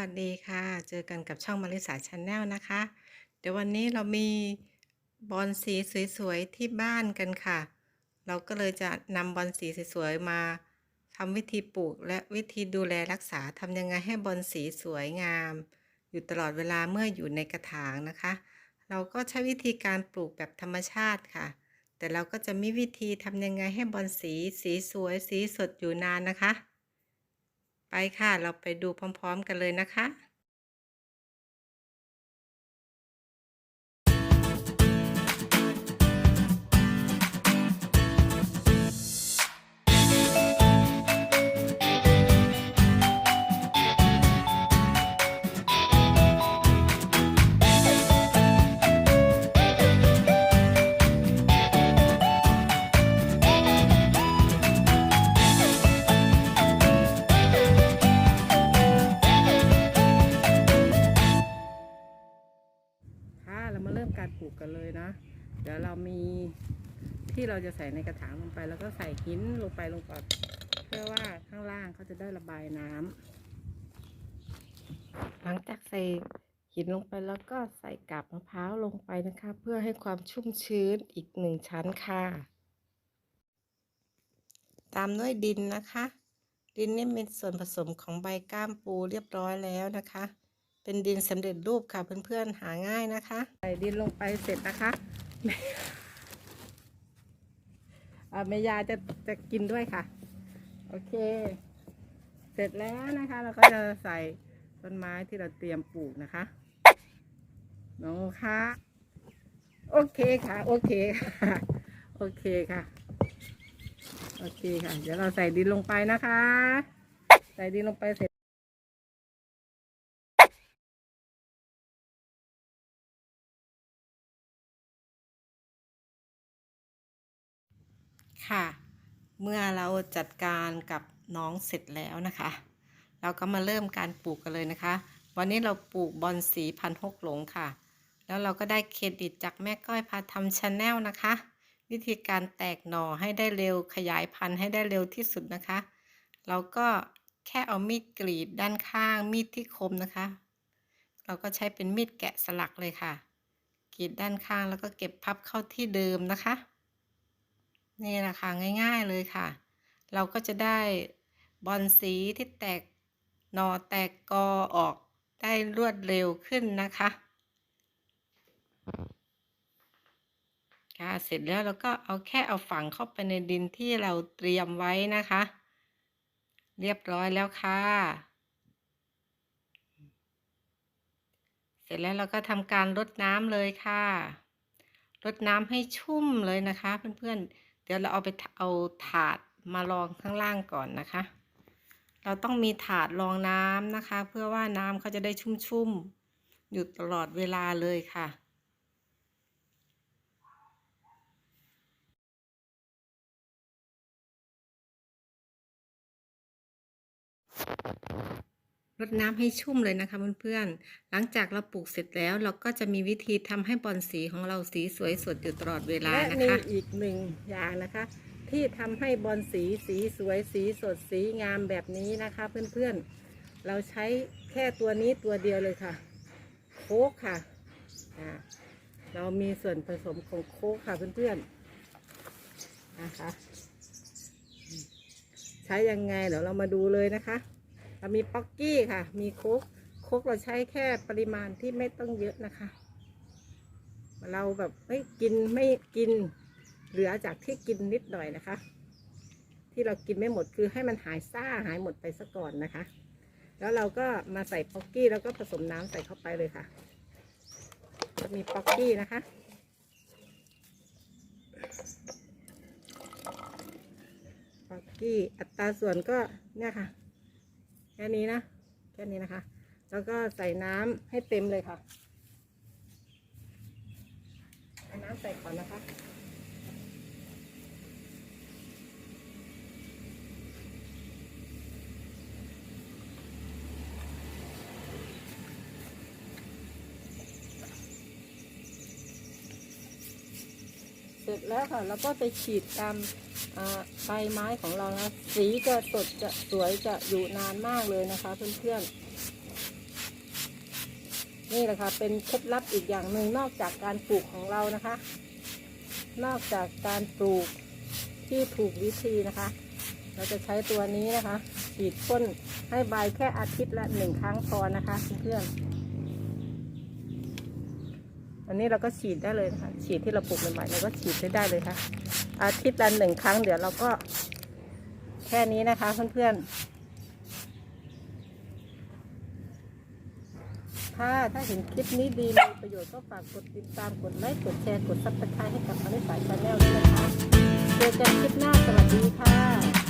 วัสดีค่ะ เจอกันกับช่องมาริสาชาแนลนะคะ เดี๋ยววันนี้เรามีบอลสีสวยๆที่บ้านกันค่ะ เราก็เลยจะนำบอลสีสวยๆมาทำวิธีปลูกและวิธีดูแลรักษาทำยังไงให้บอลสีสวยงาม อยู่ตลอดเวลาเมื่ออยู่ในกระถางนะคะ เราก็ใช้วิธีการปลูกแบบธรรมชาติค่ะ แต่เราก็จะมีวิธีทำยังไงให้บอลสีสีสวยสีสดอยู่นานนะคะ ค่ะ เราไปดูพร้อม ๆ กันเลยนะคะค่ะ การปลูกกันเลยนะ เดี๋ยวเรามีที่เราจะใส่ในกระถางลงไป แล้วก็ใส่หินลงไปลงก่อนเพื่อว่าข้างล่างเขาจะได้ระบายน้ำหลังจากใส่หินลงไปแล้วก็ใส่กาบมะพร้าวลงไปนะคะ เพื่อให้ความชุ่มชื้นอีกหนึ่งชั้นค่ะ ตามด้วยดินนะคะ ดินนี่เป็นส่วนผสมของใบก้ามปูเรียบร้อยแล้วนะคะ เป็นดินสำเร็จรูปค่ะเพื่อนๆหาง่ายนะคะ ใส่ดินลงไปเสร็จนะคะเมยาจะจะกินด้วยค่ะ โอเค เสร็จแล้วนะคะ เราก็จะใส่ต้นไม้ที่เราเตรียมปลูกนะคะน้องคะโอเคค่ะ โอเคค่ะ โอเคค่ะ โอเคค่ะ เดี๋ยวเราใส่ดินลงไปนะคะ ใส่ดินลงไปเสร็จ ค่ะ เมื่อเราจัดการกับน้องเสร็จแล้วนะคะ เราก็มาเริ่มการปลูกกันเลยนะคะ วันนี้เราปลูกบอนสีพันหกหลงค่ะ แล้วเราก็ได้เครดิตจากแม่ก้อยพาทำชาแนลนะคะ วิธีการแตกหน่อให้ได้เร็วขยายพันธุ์ให้ได้เร็วที่สุดนะคะ เราก็แค่เอามีดกรีดด้านข้างมีดที่คมนะคะ เราก็ใช้เป็นมีดแกะสลักเลยค่ะกรีดด้านข้างแล้วก็เก็บพับเข้าที่เดิมนะคะ นี่แหละค่ะง่ายๆเลยค่ะ เราก็จะได้บอลสีที่แตกหนอแตกกอออกได้รวดเร็วขึ้นนะคะค่ะเสร็จแล้วเราก็เอาแค่เอาฝังเข้าไปในดินที่เราเตรียมไว้นะคะ เรียบร้อยแล้วค่ะ เสร็จแล้วเราก็ทำการรดน้ำเลยค่ะรดน้ำให้ชุ่มเลยนะคะ เพื่อนๆ เดี๋ยวเราเอาไปเอาถาดมารองข้างล่างก่อนนะคะ เราต้องมีถาดรองน้ำนะคะ เพื่อว่าน้ำเขาจะได้ชุ่มๆอยู่ตลอดเวลาเลยค่ะ รดน้ำให้ชุ่มเลยนะคะเพื่อนๆ หลังจากเราปลูกเสร็จแล้วเราก็จะมีวิธีทำให้บอนสีของเราสีสวยสดอยู่ตลอดเวลาและนะมีอีกหนึ่งอย่างนะคะ ที่ทำให้บอลสีสีสวยสีสดสีงามแบบนี้นะคะเพื่อนๆ เราใช้แค่ตัวนี้ตัวเดียวเลยค่ะ โคกค่ะอ่าเรามีส่วนผสมของโคกค่ะเพื่อนๆ นะคะ ใช้ยังไงเดี๋ยวเรามาดูเลยนะคะ มีป๊อกกี้ค่ะ มีโคกโคกเราใช้แค่ปริมาณที่ไม่ต้องเยอะนะคะ เราแบบไม่กินไม่กินเหลือจากที่กินนิดหน่อยนะคะ ที่เรากินไม่หมดคือให้มันหายซ่าหายหมดไปซะก่อนนะคะ แล้วเราก็มาใส่ป๊อกกี้แล้วก็ผสมน้ำใส่เข้าไปเลยค่ะจะมีป๊อกกี้นะคะป๊อกกี้อัตราส่วนก็เนี่ยค่ะ แค่นี้นะ แค่นี้นะคะ แล้วก็ใส่น้ำให้เต็มเลยค่ะ เอาน้ำใส่ก่อนนะคะ เสร็จแล้วค่ะแล้วก็ไปฉีดตามใบไม้ของเรานะสีจะสดจะสวยจะอยู่นานมากเลยนะคะ เพื่อนๆ นี่แหละค่ะเป็นเคล็ดลับอีกอย่างหนึ่งนอกจากการปลูกของเรานะคะ นอกจากการปลูกที่ถูกวิธีนะคะ เราจะใช้ตัวนี้นะคะ ฉีดพ่นให้ใบแค่อาทิตย์ละหนึ่งครั้งพอนะคะเพื่อนๆันนี้เราก็ฉีดได้เลยนะคะฉีดที่เราปลูกใหม่ๆเราก็ฉีดได้เลยค่ะ อาทิตย์ละหนึ่งครั้งเดี๋ยวเราก็ แค่นี้นะคะเพื่อนๆถ้าถ้าเห็นคลิปนี้ดีมีประโยชน์ก็ฝากกดติดตามกดไลค์กดแชร์กดซับสไครต์ให้กับอนุสายชาแนลด้วยนะคะเจอกันคลิปหน้าสวัสดีค่ะ